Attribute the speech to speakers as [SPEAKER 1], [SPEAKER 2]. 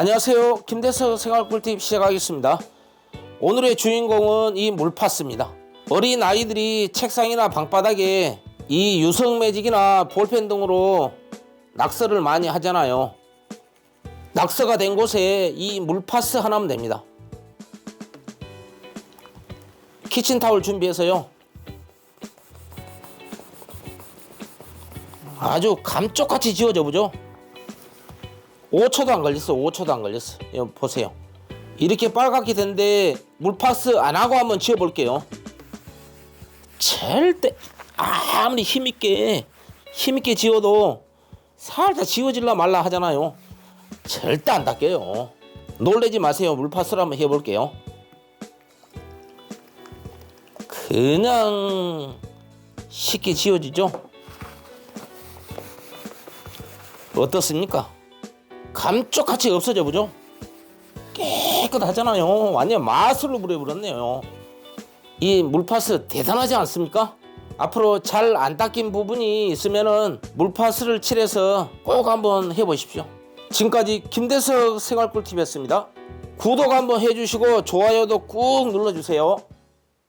[SPEAKER 1] 안녕하세요. 김대석 생활 꿀팁 시작하겠습니다. 오늘의 주인공은 이 물파스입니다. 어린 아이들이 책상이나 방바닥에 이 유성 매직이나 볼펜 등으로 낙서를 많이 하잖아요. 낙서가 된 곳에 이 물파스 하나면 됩니다. 키친타올 준비해서요. 아주 감쪽같이 지워져 보죠. 5초도 안 걸렸어. 5초도 안 걸렸어. 여기 보세요. 이렇게 빨갛게 된데 물파스 안 하고 한번 지워 볼게요. 절대 아무리 힘있게 힘있게 지워도 살짝 지워질라 말라 하잖아요. 절대 안 닦여요. 놀래지 마세요. 물파스를 한번 해볼게요. 그냥 쉽게 지워지죠? 어떻습니까? 감쪽같이 없어져 보죠? 깨끗하잖아요. 완전 마술로 부려버렸네요. 이 물파스 대단하지 않습니까? 앞으로 잘 안 닦인 부분이 있으면은 물파스를 칠해서 꼭 한번 해보십시오. 지금까지 김대석 생활꿀팁이었습니다. 구독 한번 해주시고 좋아요도 꾹 눌러주세요.